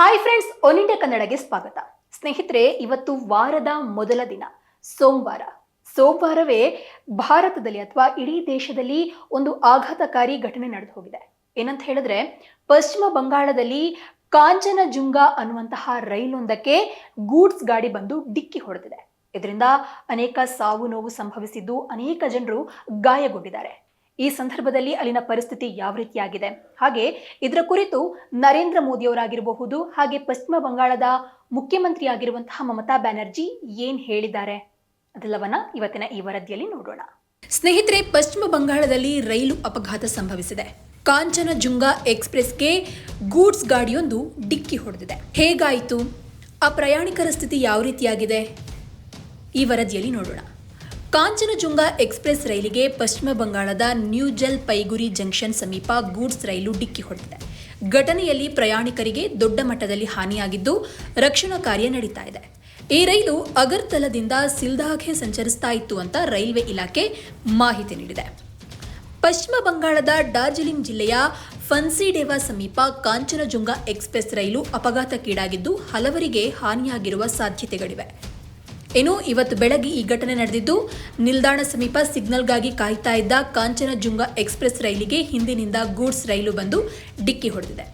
Hi friends one India ಕನ್ನಡಗೆ ಸ್ವಾಗತ. ಸ್ನೇಹಿತರೆ, ಇವತ್ತು ವಾರದ ಮೊದಲ ದಿನ, ಸೋಮವಾರ. ಸೋಮವಾರವೇ ಭಾರತದಲ್ಲಿ ಅಥವಾ ಇಡೀ ದೇಶದಲ್ಲಿ ಒಂದು ಆಘಾತಕಾರಿ ಘಟನೆ ನಡೆದು ಹೋಗಿದೆ ಏನಂತ ಹೇಳಿದ್ರೆ, ಪಶ್ಚಿಮ ಬಂಗಾಳದಲ್ಲಿ ಕಾಂಚನಜುಂಗ ಅನ್ನುವಂತಹ ರೈಲೊಂದಕ್ಕೆ ಗೂಡ್ಸ್ ಗಾಡಿ ಬಂದು ಡಿಕ್ಕಿ ಹೊಡೆದಿದೆ. ಇದರಿಂದ ಅನೇಕ ಸಾವು ನೋವು ಸಂಭವಿಸಿದ್ದು ಅನೇಕ ಜನರು ಗಾಯಗೊಂಡಿದ್ದಾರೆ. ಈ ಸಂದರ್ಭದಲ್ಲಿ ಅಲ್ಲಿನ ಪರಿಸ್ಥಿತಿ ಯಾವ ರೀತಿಯಾಗಿದೆ? ಹಾಗೆ ಇದರ ಕುರಿತು ನರೇಂದ್ರ ಮೋದಿಯವರಾಗಿರಬಹುದು, ಹಾಗೆ ಪಶ್ಚಿಮ ಬಂಗಾಳದ ಮುಖ್ಯಮಂತ್ರಿ ಆಗಿರುವಂತಹ ಮಮತಾ ಬ್ಯಾನರ್ಜಿ ಏನ್ ಹೇಳಿದ್ದಾರೆ? ಅದೆಲ್ಲವನ್ನ ಇವತ್ತಿನ ಈ ವರದಿಯಲ್ಲಿ ನೋಡೋಣ. ಸ್ನೇಹಿತರೆ, ಪಶ್ಚಿಮ ಬಂಗಾಳದಲ್ಲಿ ರೈಲು ಅಪಘಾತ ಸಂಭವಿಸಿದೆ. ಕಾಂಚನಜುಂಗ ಎಕ್ಸ್ಪ್ರೆಸ್ಗೆ ಗೂಡ್ಸ್ ಗಾಡಿಯೊಂದು ಡಿಕ್ಕಿ ಹೊಡೆದಿದೆ. ಹೇಗಾಯಿತು? ಆ ಪ್ರಯಾಣಿಕರ ಸ್ಥಿತಿ ಯಾವ ರೀತಿಯಾಗಿದೆ? ಈ ವರದಿಯಲ್ಲಿ ನೋಡೋಣ. ಕಾಂಚನಜುಂಗ ಎಕ್ಸ್ಪ್ರೆಸ್ ರೈಲಿಗೆ ಪಶ್ಚಿಮ ಬಂಗಾಳದ ನ್ಯೂ ಜಲ್ ಪೈಗುರಿ ಜಂಕ್ಷನ್ ಸಮೀಪ ಗೂಡ್ಸ್ ರೈಲು ಡಿಕ್ಕಿ ಹೊಡೆದಿದೆ. ಘಟನೆಯಲ್ಲಿ ಪ್ರಯಾಣಿಕರಿಗೆ ದೊಡ್ಡ ಮಟ್ಟದಲ್ಲಿ ಹಾನಿಯಾಗಿದ್ದು ರಕ್ಷಣಾ ಕಾರ್ಯ ನಡೀತಾ ಇದೆ. ಈ ರೈಲು ಅಗರ್ತಲದಿಂದ ಸಿಲ್ದಾಗೆ ಸಂಚರಿಸ್ತಾ ಇತ್ತು ಅಂತ ರೈಲ್ವೆ ಇಲಾಖೆ ಮಾಹಿತಿ ನೀಡಿದೆ. ಪಶ್ಚಿಮ ಬಂಗಾಳದ ಡಾರ್ಜಿಲಿಂಗ್ ಜಿಲ್ಲೆಯ ಫನ್ಸಿಡೇವಾ ಸಮೀಪ ಕಾಂಚನಜುಂಗ ಎಕ್ಸ್ಪ್ರೆಸ್ ರೈಲು ಅಪಘಾತಕ್ಕೀಡಾಗಿದ್ದು ಹಲವರಿಗೆ ಹಾನಿಯಾಗಿರುವ ಸಾಧ್ಯತೆಗಳಿವೆ. ಇನ್ನು ಇವತ್ತು ಬೆಳಗ್ಗೆ ಈ ಘಟನೆ ನಡೆದಿದ್ದು, ನಿಲ್ದಾಣ ಸಮೀಪ ಸಿಗ್ನಲ್ಗಾಗಿ ಕಾಯ್ತಾ ಇದ್ದ ಕಾಂಚನಜುಂಗ ಎಕ್ಸ್ಪ್ರೆಸ್ ರೈಲಿಗೆ ಹಿಂದಿನಿಂದ ಗೂಡ್ಸ್ ರೈಲು ಬಂದು ಡಿಕ್ಕಿ ಹೊಡೆದಿದೆ.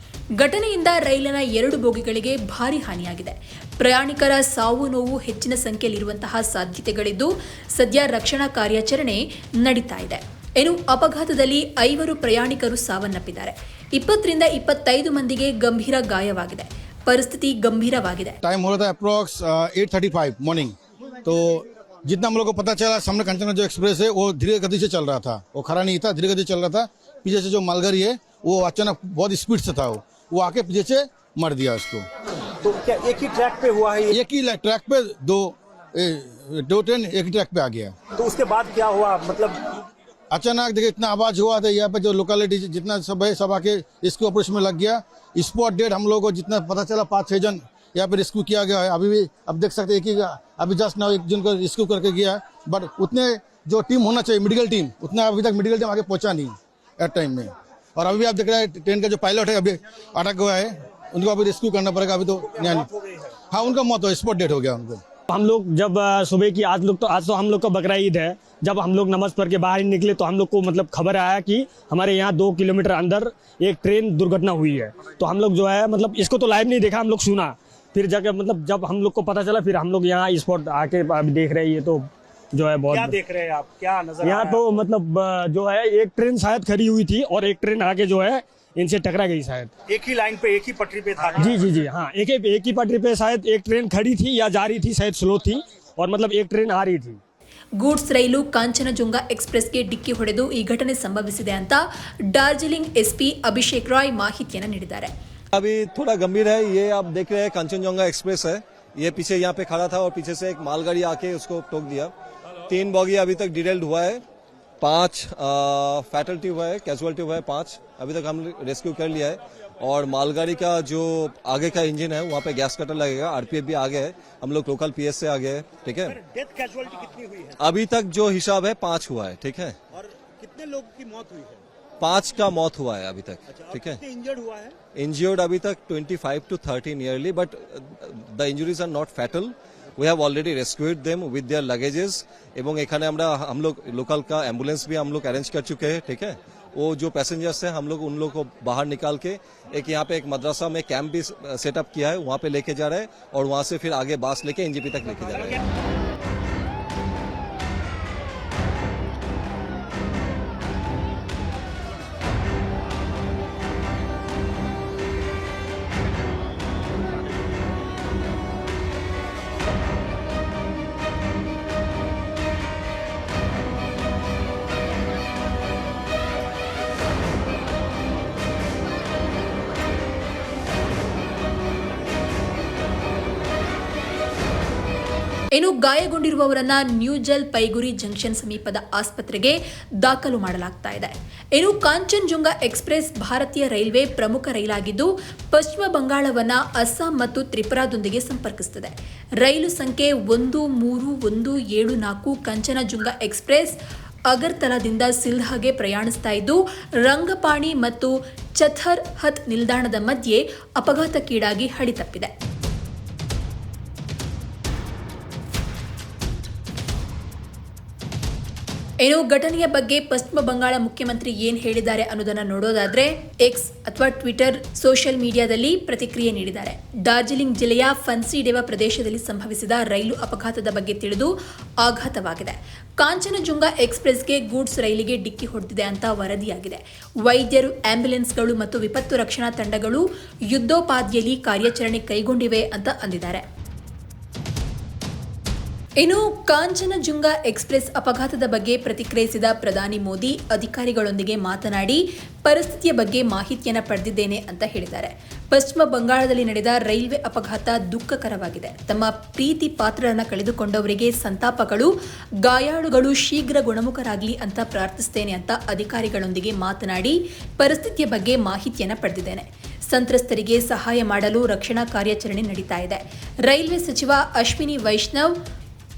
ಘಟನೆಯಿಂದ ರೈಲಿನ ಎರಡು ಬೋಗಿಗಳಿಗೆ ಭಾರಿ ಹಾನಿಯಾಗಿದೆ. ಪ್ರಯಾಣಿಕರ ಸಾವು ನೋವು ಹೆಚ್ಚಿನ ಸಂಖ್ಯೆಯಲ್ಲಿರುವಂತಹ ಸಾಧ್ಯತೆಗಳಿದ್ದು, ಸದ್ಯ ರಕ್ಷಣಾ ಕಾರ್ಯಾಚರಣೆ ನಡೀತಾ ಇದೆ. ಇನ್ನು ಅಪಘಾತದಲ್ಲಿ ಐವರು ಪ್ರಯಾಣಿಕರು ಸಾವನ್ನಪ್ಪಿದ್ದಾರೆ. ಇಪ್ಪತ್ತರಿಂದ ಇಪ್ಪತ್ತೈದು ಮಂದಿಗೆ ಗಂಭೀರ ಗಾಯವಾಗಿದೆ. ಪರಿಸ್ಥಿತಿ ಗಂಭೀರವಾಗಿದೆ. Time approx eight thirty five morning तो जितना हम लोग को पता चला सामने कंचना जो एक्सप्रेस है वो धीरे गति से चल रहा था। वो खड़ा नहीं था धीरे गति चल रहा था। पीछे से जो मालगाड़ी है वो अचानक बहुत स्पीड से था वो। वो आके पीछे से मर दिया उसको। तो क्या एक ही ट्रैक पे हुआ है एक ही ट्रैक पे दो ए, दो ट्रेन एक ही ट्रैक पे आ गया। तो उसके बाद क्या हुआ? मतलब अचानक देखिए इतना आवाज़ हुआ था यहाँ पे जो लोकेलिटी जितना सब है सब आके इसके ऑपरेशन में लग गया। स्पॉट डेट हम लोग को जितना पता चला पाँच छः जन यहाँ पे रेस्क्यू किया गया है। अभी भी अब देख सकते हैं ही अभी जस्ट नाउ एक जन को रेस्क्यू करके गया है। बट उतने जो टीम होना चाहिए मेडिकल टीम उतना अभी तक मेडिकल टीम आगे पहुँचा नहीं एट टाइम में। और अभी भी आप देख रहे हैं ट्रेन का जो पायलट है, अभी अटक हुआ है। उनको अभी रेस्क्यू करना पड़ेगा, अभी तो न्याय हाँ उनका मौत हो स्पॉट डेट हो गया उनको। हम लोग जब सुबह की आज लोग तो आज तो हम लोग का बकरा ईद है। जब हम लोग नमाज़ पढ़ के बाहर निकले तो हम लोग को मतलब खबर आया कि हमारे यहाँ दो किलोमीटर अंदर एक ट्रेन दुर्घटना हुई है। तो हम लोग जो है मतलब इसको तो लाइव नहीं देखा, हम लोग सुना। फिर जाकर मतलब जब हम लोग को पता चला फिर हम लोग यहाँ स्पॉट आके अभी देख रहे हैं ये तो जो है क्या बहुत देख रहे हैं आप क्या नजर यहाँ आया? तो मतलब अ, जो है एक ट्रेन शायद खड़ी हुई थी और एक ट्रेन आके जो है इनसे टकरा गई शायद एक ही लाइन पे एक ही पटरी पे था जी जी जी हाँ एक ही एक ही पटरी पे शायद एक ट्रेन खड़ी थी या जा रही थी शायद स्लो थी और मतलब एक ट्रेन आ रही थी ಗೂಡ್ಸ್ ರೈಲು ಕಾಂಚನಜುಂಗ ಎಕ್ಸ್ಪ್ರೆಸ್ಗೆ ಡಿಕ್ಕಿ ಹೊಡೆದು ಈ ಘಟನೆ ಸಂಭವಿಸಿದೆ ಅಂತ ಡಾರ್ಜಿಲಿಂಗ್ ಎಸ್ಪಿ ಅಭಿಷೇಕ್ ರಾಯ್ ಮಾಹಿತಿಯನ್ನು ನೀಡಿದ್ದಾರೆ अभी थोड़ा गंभीर है ये आप देख रहे हैं कंचनजंगा एक्सप्रेस है। ये पीछे यहाँ पे खड़ा था और पीछे से एक मालगाड़ी आके उसको टोक दिया। तीन बॉगी अभी तक डिटेल्ड हुआ है पाँच फैटल्टी हुआ है कैजुअलिटी हुआ है पाँच। अभी तक हम रेस्क्यू कर लिया है और मालगाड़ी का जो आगे का इंजन है वहाँ पे गैस कटर लगेगा आरपीएफ भी आगे है। हम लोग लोकल पीएस से आगे है ठीक है? डेथ कैजुअलिटी कितनी हुई है? अभी तक जो हिसाब है पाँच हुआ है ठीक है? और कितने लोगों की मौत हुई है? पाँच का मौत हुआ है अभी तक अच्छा, ठीक है? इंजर्ड हुआ है? इंजर्ड अभी तक 25 to 13 nearly but the injuries are not fatal we have already rescued them with their luggages एवं एखाने हमारा हम लोग लोकल का एंबुलेंस भी हम लोग अरेंज कर चुके हैं ठीक है? वो जो पैसेंजर्स हैं हम लोग उन लोग को बाहर निकाल के एक यहाँ पे एक मद्रासा में कैंप भी uh, सेटअप किया है वहाँ पे लेके जा रहे हैं और वहाँ से फिर आगे बास लेके एनजीपी तक लेके जा रहे हैं। ಇನ್ನು ಗಾಯಗೊಂಡಿರುವವರನ್ನ ನ್ಯೂ ಜಲ್ ಪೈಗುರಿ ಜಂಕ್ಷನ್ ಸಮೀಪದ ಆಸ್ಪತ್ರೆಗೆ ದಾಖಲು ಮಾಡಲಾಗ್ತಾ ಇದೆ. ಇನ್ನು ಕಾಂಚನ್ಜುಂಗ ಎಕ್ಸ್ಪ್ರೆಸ್ ಭಾರತೀಯ ರೈಲ್ವೆ ಪ್ರಮುಖ ರೈಲಾಗಿದ್ದು, ಪಶ್ಚಿಮ ಬಂಗಾಳವನ್ನ ಅಸ್ಸಾಂ ಮತ್ತು ತ್ರಿಪುರಾದೊಂದಿಗೆ ಸಂಪರ್ಕಿಸುತ್ತದೆ. ರೈಲು ಸಂಖ್ಯೆ ಒಂದು, ಮೂರು, ಒಂದು, ಏಳು, ನಾಲ್ಕು ಕಂಚನಜುಂಗ ಎಕ್ಸ್ಪ್ರೆಸ್ ಅಗರ್ತಲಾದಿಂದ ಸಿಲ್ಹಾಗೆ ಪ್ರಯಾಣಿಸ್ತಾ ಇದ್ದು, ರಂಗಪಾಣಿ ಮತ್ತು ಚಥರ್ ಹತ್ ನಿಲ್ದಾಣದ ಮಧ್ಯೆ ಅಪಘಾತಕ್ಕೀಡಾಗಿ ಹಳಿತಪ್ಪಿದೆ ಏನು ಘಟನೆಯ ಬಗ್ಗೆ ಪಶ್ಚಿಮ ಬಂಗಾಳ ಮುಖ್ಯಮಂತ್ರಿ ಏನ್ ಹೇಳಿದ್ದಾರೆ ಅನ್ನೋದನ್ನ ನೋಡೋದಾದ್ರೆ ಎಕ್ಸ್ ಅಥವಾ ಟ್ವಿಟರ್ ಸೋಷಿಯಲ್ ಮೀಡಿಯಾದಲ್ಲಿ ಪ್ರತಿಕ್ರಿಯೆ ನೀಡಿದ್ದಾರೆ. ಡಾರ್ಜಿಲಿಂಗ್ ಜಿಲ್ಲೆಯ ಫನ್ಸಿಡೆವ ಪ್ರದೇಶದಲ್ಲಿ ಸಂಭವಿಸಿದ ರೈಲು ಅಪಘಾತದ ಬಗ್ಗೆ ತಿಳಿದು ಆಘಾತವಾಗಿದೆ. ಕಾಂಚನಜುಂಗ ಎಕ್ಸ್ಪ್ರೆಸ್ಗೆ ಗೂಡ್ಸ್ ರೈಲಿಗೆ ಡಿಕ್ಕಿ ಹೊಡೆದಿದೆ ಅಂತ ವರದಿಯಾಗಿದೆ. ವೈದ್ಯರು ಆಂಬ್ಯುಲೆನ್ಸ್ಗಳು ಮತ್ತು ವಿಪತ್ತು ರಕ್ಷಣಾ ತಂಡಗಳು ಯುದ್ಧೋಪಾದಿಯಲ್ಲಿ ಕಾರ್ಯಾಚರಣೆ ಕೈಗೊಂಡಿವೆ ಅಂತ ಅಂದಿದ್ದಾರೆ. ಇನ್ನು ಕಾಂಚನಜುಂಗ ಎಕ್ಸ್ಪ್ರೆಸ್ ಅಪಘಾತದ ಬಗ್ಗೆ ಪ್ರತಿಕ್ರಿಯಿಸಿದ ಪ್ರಧಾನಿ ಮೋದಿ, ಅಧಿಕಾರಿಗಳೊಂದಿಗೆ ಮಾತನಾಡಿ, ಪರಿಸ್ಥಿತಿಯ ಬಗ್ಗೆ ಮಾಹಿತಿಯನ್ನು ಪಡೆದಿದ್ದೇನೆ ಅಂತ ಹೇಳಿದ್ದಾರೆ. ಪಶ್ಚಿಮ ಬಂಗಾಳದಲ್ಲಿ ನಡೆದ ರೈಲ್ವೆ ಅಪಘಾತ ದುಃಖಕರವಾಗಿದೆ. ತಮ್ಮ ಪ್ರೀತಿ ಪಾತ್ರರನ್ನು ಕಳೆದುಕೊಂಡವರಿಗೆ ಸಂತಾಪಗಳು, ಗಾಯಾಳುಗಳು ಶೀಘ್ರ ಗುಣಮುಖರಾಗಲಿ ಅಂತ ಪ್ರಾರ್ಥಿಸ್ತೇನೆ ಅಂತ ಅಧಿಕಾರಿಗಳೊಂದಿಗೆ ಮಾತನಾಡಿ, ಪರಿಸ್ಥಿತಿಯ ಬಗ್ಗೆ ಮಾಹಿತಿಯನ್ನು ಪಡೆದಿದ್ದೇನೆ. ಸಂತ್ರಸ್ತರಿಗೆ ಸಹಾಯ ಮಾಡಲು ರಕ್ಷಣಾ ಕಾರ್ಯಾಚರಣೆ ನಡೀತಾ ಇದೆ. ರೈಲ್ವೆ ಸಚಿವ ಅಶ್ವಿನಿ ವೈಷ್ಣವ್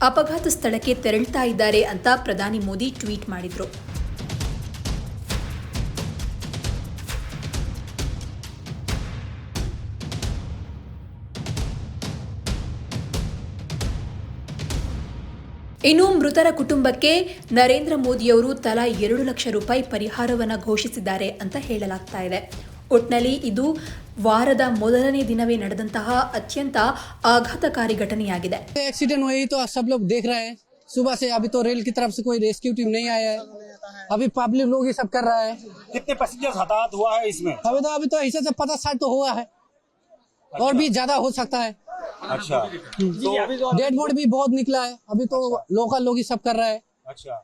ಅಪಘಾತ ಸ್ಥಳಕ್ಕೆ ತೆರಳ್ತಾ ಇದ್ದಾರೆ ಅಂತ ಪ್ರಧಾನಿ ಮೋದಿ ಟ್ವೀಟ್ ಮಾಡಿದ್ರು. ಇನ್ನು ಮೃತರ ಕುಟುಂಬಕ್ಕೆ ನರೇಂದ್ರ ಮೋದಿಯವರು ತಲಾ ಎರಡು ಲಕ್ಷ ರೂಪಾಯಿ ಪರಿಹಾರವನ್ನು ಘೋಷಿಸಿದ್ದಾರೆ ಅಂತ ಹೇಳಲಾಗ್ತಾ ಇದೆ. ಒಟ್ನಲ್ಲಿ ಇದು ವಾರದ ಮೊದಲನೇ ದಿನವೇ ನಡೆದಂತಹ ಅತ್ಯಂತ ಆಘಾತಕಾರಿ ಘಟನೆಯಾಗಿದೆ एक्सीडेंट हुई तो सब लोग देख रहे हैं सुबह से अभी तो रेल की तरफ से कोई रेस्क्यू टीम नहीं आया है अभी पब्लिक लोग ही सब कर रहा है कितने पैसेंजर्स हताहत हुआ है इसमें अभी तो अभी तो ऐसे से पचास साठ तो हुआ है और भी ज्यादा हो सकता है अच्छा डेड बोर्ड भी बहुत निकला है अभी तो लोकल लोग ही सब कर रहा है अच्छा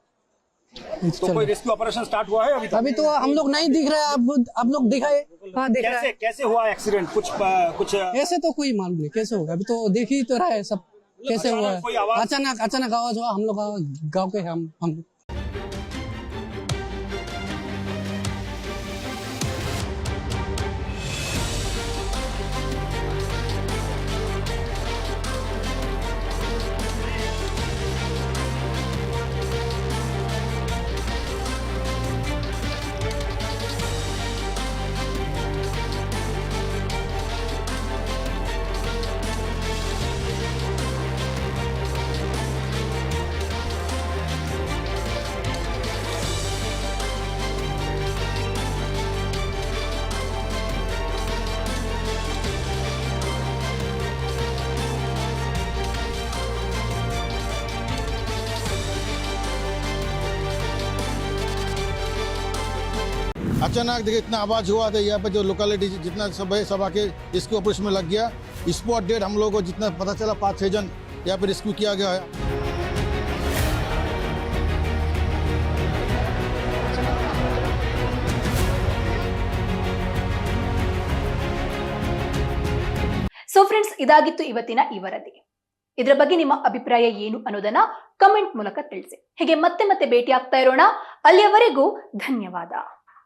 तो कोई रेस्क्यू ऑपरेशन स्टार्ट हुआ है अभी तक? अभी तो हम लोग नहीं दिख रहे हैं अब अब लोग दिखाए हाँ दिख रहा है। कैसे हुआ एक्सीडेंट कुछ आ, कुछ ऐसे तो कोई मालूम नहीं कैसे होगा? अभी तो देख ही तो रहा है सब कैसे हुआ अचानक अचानक आवाज़ हुआ हम लोग गाँव के हम हम अचानक देखिए इतना आवाज हुआ था यहाँ पे जो लोकेलिटी जितना सब है सब आके इसके ऑपरेशन में लग गया स्पॉट डेट हम लोग को जितना पता चला पाँच छः जन यहाँ पे रेस्क्यू किया गया है ಸೊ ಫ್ರೆಂಡ್ಸ್ ಇದಾಗಿತ್ತು ಇವತ್ತಿನ ಈ ವರದಿ ಇದರ ಬಗ್ಗೆ ನಿಮ್ಮ ಅಭಿಪ್ರಾಯ ಏನು ಅನ್ನೋದನ್ನ ಕಮೆಂಟ್ ಮೂಲಕ ತಿಳಿಸಿ ಹೀಗೆ ಮತ್ತೆ ಮತ್ತೆ ಭೇಟಿ ಆಗ್ತಾ ಇರೋಣ ಅಲ್ಲಿಯವರೆಗೂ ಧನ್ಯವಾದ